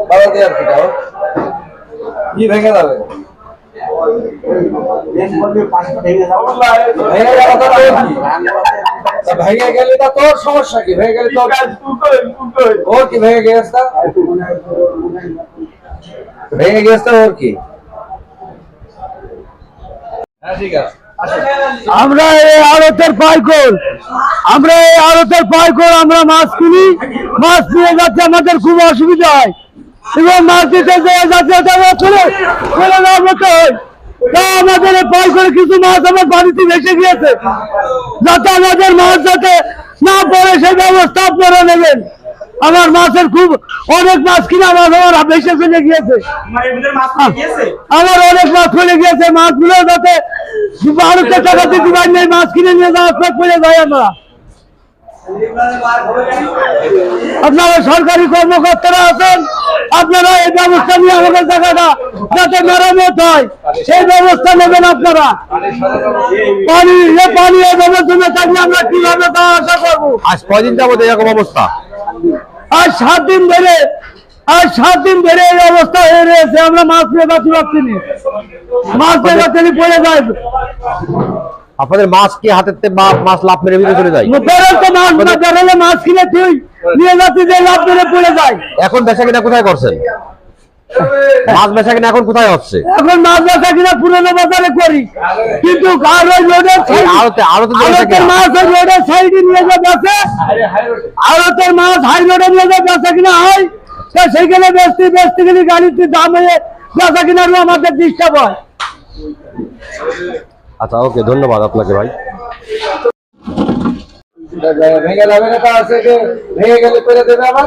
বাবা দিয়ে আর কি দাও কি ভেঙে যাবে ভেঙে গেলে তা তোর সমস্যা কি, ভেঙে গেলে তোর ওর কি। ভেঙে গেছে ভেঙে গেছে ওর কি হ্যাঁ ঠিক আছে আমরা এই আড়তের পাইকর আমরা এই আড়তের পাইকর আমরা মাছ কিনি, মাছ নিয়ে যাচ্ছে আমাদের খুব অসুবিধা হয়। এবং মাছ দিতে যাচ্ছে চলে চলে যাওয়ার মতো হয়। আমাদের এই পাইকরে কিছু মাছ আমার বাড়িতে ভেসে গিয়েছে। যাতে আমাদের মাছ যাতে না পড়ে, সেই ব্যবস্থা আপনারা নেবেন। আমার মাছের খুব অনেক মাছ কিনা মাছ আমার বেশি চলে গিয়েছে। আমার অনেক মাছ চলে গিয়েছে মাছগুলো যাতে ভারতের টাকা দিতে পারি নাই মাছ কিনে নিয়ে যাওয়ার পর পড়ে যায় আমরা। আপনারা সরকারি কর্মকর্তারা আছেন আপনারা এই ব্যবস্থা নিয়ে আমাদের জায়গাটা যাতে মেরামত হয় সেই ব্যবস্থা নেবেন আপনারা। পানি পানি এভাবে জমে থাকলে আমরা কীভাবে তা আশা করব? আজ কদিন যাবত এরকম অবস্থা? আজ সাত দিন ধরে আজ সাত দিন ধরে এই অবস্থা হয়ে রয়েছে আমরা মাছ নিয়ে যাচ্ছি পাচ্ছি না। মাছ যাচ্ছি না, পড়ে যায় আপনাদের মাছ কি হাতের বা মাছ লাভ মেরে ভিতরে চলে যায়? তো মাছ না বেরোলে মাছ কিনে তুই নিয়ে যাচ্ছি যে লাভ মেরে পড়ে যায়। এখন বেচা কিনা কোথায় করছেন? মাছ বেচা কিনা এখন কোথায় হচ্ছে? এখন মাছ বেচা কিনা পুরনো বাজারে করি। কিন্তু আড়তের মাছ ওই রোডের সাইডে নিয়ে যে বেচে। আড়তের মাছ হাই রোডে নিয়ে যে বেচা কিনা হয়। তা সেইখানে বেচতে বেচতে গেলে গাড়িতে দাম হয়ে বেচা কিনারও আমাদের ডিস্টার্ব হয়। আচ্ছা ওকে ধন্যবাদ আপনাকে ভাই। ভেঙে যাবে না তা আছে ভেঙে গেলে করে দেবে আবার।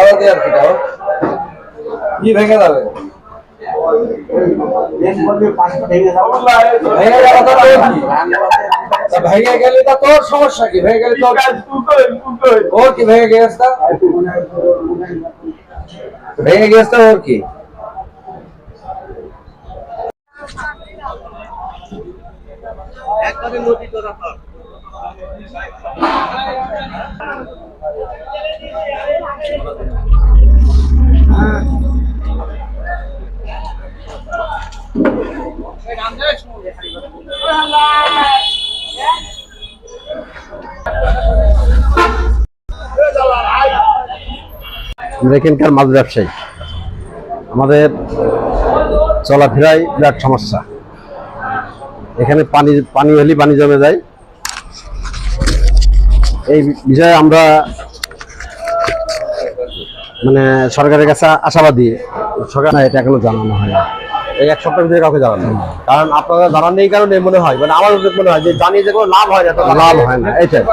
আর কি দাও কি ভেঙে যাবে ভেঙে তোর গেলে তা তোর সমস্যা কি? ভেঙে গেলে তোর ওর কি ভেঙে গেছে? তা ভেঙে গেছে ওর কি? এখানকার মাছ ব্যবসায়ী। আমাদের চলাফেরায় বিরাট সমস্যা। এখানে পানি পানি হলেই পানি জমে যায়। এই বিষয়ে আমরা মানে সরকারের কাছে আশাবাদী। সরকার এটা এখনও জানানো হয় না। এই এক সপ্তাহের ভিতরে কাউকে জানানো। কারণ আপনারা জানান এই কারণে মনে হয় মানে আমার মনে হয় যে জানিয়ে যে কোনো লাভ হয় না লাভ হয় না এটাই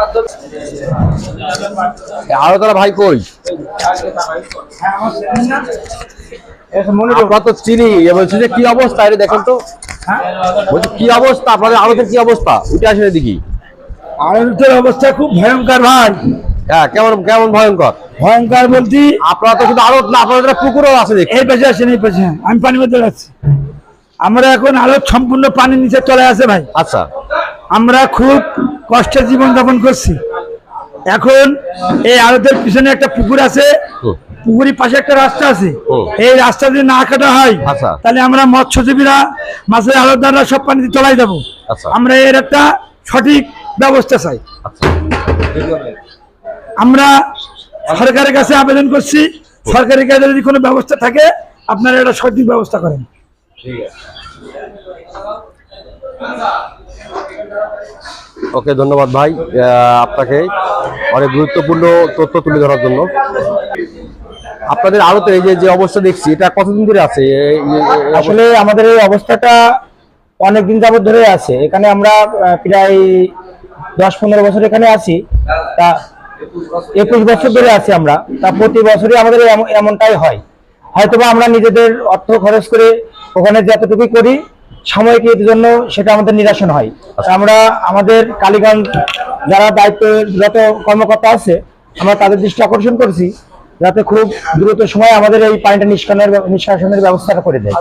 আরও তারা ভাই কই? আপনার তো চিনি বলছি যে কি অবস্থা এটা দেখেন তো। বলছি কি অবস্থা? আপনাদের আড়তের কি অবস্থা? উঠে আসেন এদিকে। আড়তের অবস্থা খুব ভয়ঙ্কর ভাই। হ্যাঁ কেমন কেমন ভয়ঙ্কর? ভয়ঙ্কর বলতে আপনারা তো শুধু আড়ত না আপনাদের একটা পুকুরও আছে এই পাশে আসেন এই পাশে। আমি পানির মধ্যে যাচ্ছি। আমরা এখন আরও সম্পূর্ণ পানির নিচে চলে আসে ভাই। আচ্ছা। আমরা খুব কষ্টে জীবন যাপন করছি। এখন এই আড়তের পিছনে একটা পুকুর আছে। পুকুরের পাশে একটা রাস্তা আছে। এই রাস্তা যদি না কাটা হয় আচ্ছা। তাহলে আমরা মৎস্যজীবীরা মাছের আড়তদাররা সব পানিতে চলাই দেবো আচ্ছা। আমরা এর একটা সঠিক ব্যবস্থা চাই। আচ্ছা। আমরা সরকারের কাছে আবেদন করছি সরকারের কাছে যদি কোনো ব্যবস্থা থাকে আপনারা এটা সঠিক ব্যবস্থা করেন। ওকে ধন্যবাদ ভাই। আপনাকে অনেক গুরুত্বপূর্ণ তথ্য তুলে ধরার জন্য। আপনাদের আড়তে এই যে যে অবস্থা দেখছি এটা কতদিন ধরে আছে? আসলে আমাদের এই অবস্থাটা অনেক দিন যাবত ধরে আছে। এখানে আমরা প্রায় দশ পনেরো বছর এখানে আছি, তা একুশ বছর ধরে আছি আমরা, তা প্রতি বছরই আমাদের এমন- এমনটাই হয়। হয়তোবা আমরা নিজেদের অর্থ খরচ করে ওখানে যতটুকু করি, সাময়িক এর জন্য সেটা আমাদের নিরাসন হয়। আমরা আমাদের কালীগঞ্জ যারা দায়িত্বরত কর্মকর্তা আছে, আমরা তাদের দৃষ্টি আকর্ষণ করছি, যাতে খুব দ্রুত সময় আমাদের এই পানিটা নিষ্কাশনের নিষ্কাশনের ব্যবস্থাটা করে দেয়।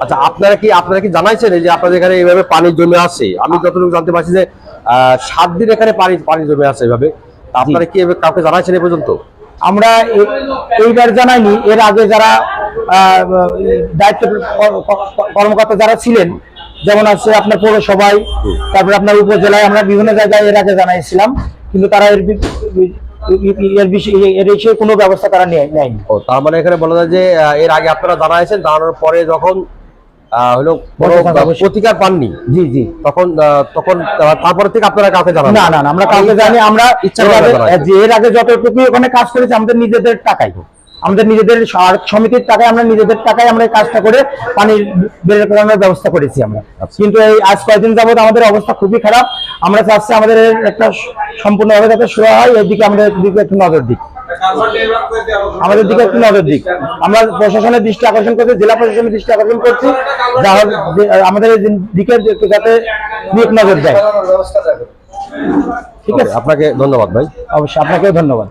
আচ্ছা আপনারা কি আপনারা কি জানাইছেন যে আপনাদের এখানে এইভাবে পানি জমে আছে? আমি যতটুকু জানতে পারছি যে সাত দিন এখানে পানি পানি জমে আছে এভাবে। আপনারা কি কাউকে জানাইছেন এ পর্যন্ত? আমরা এইবার জানাইনি এর আগে যারা দায়িত্ব কর্মকর্তা যারা ছিলেন যেমন আছে আপনার পৌরসভায় তারপরে আপনার উপজেলায় আমরা বিভিন্ন জায়গায় এর আগে জানাইছিলাম কিন্তু তারা এর এর বিষয়ে কোনো ব্যবস্থা তারা নেয়- নেয়নি। তার মানে এখানে বলা যায় যে এর আগে আপনারা জানাইছেন জানানোর পরে যখন হলো প্রতিকার পাননি। জি জি। তখন তখন তারপরে থেকে আপনারা কাউকে জানান না না না, আমরা কাউকে জানি আমরা ইচ্ছা এর করে আগে- জানাইছেন। যে এর আগে যতটুকু ওখানে কাজ করেছি আমাদের নিজেদের টাকাই। আমাদের নিজেদের সমিতির টাকায় আমরা নিজেদের টাকায় আমরা এই কাজটা করে পানি বের করানোর ব্যবস্থা করেছি আমরা। আচ্ছা। কিন্তু এই আজ কয়েকদিন যাবত আমাদের অবস্থা খুবই খারাপ। আমরা চাচ্ছি আমাদের একটা সম্পূর্ণভাবে যাতে শুরু হয় এই দিকে আমাদের দিকে একটু নজর দিক। আমাদের দিকে একটু নজর দিক। আমরা প্রশাসনের দৃষ্টি আকর্ষণ করছি জেলা প্রশাসনের দৃষ্টি আকর্ষণ করছি আমাদের দিকে যাতে নজর দেয়। ঠিক আছে? আপনাকে ধন্যবাদ ভাই। অবশ্যই আপনাকেও ধন্যবাদ।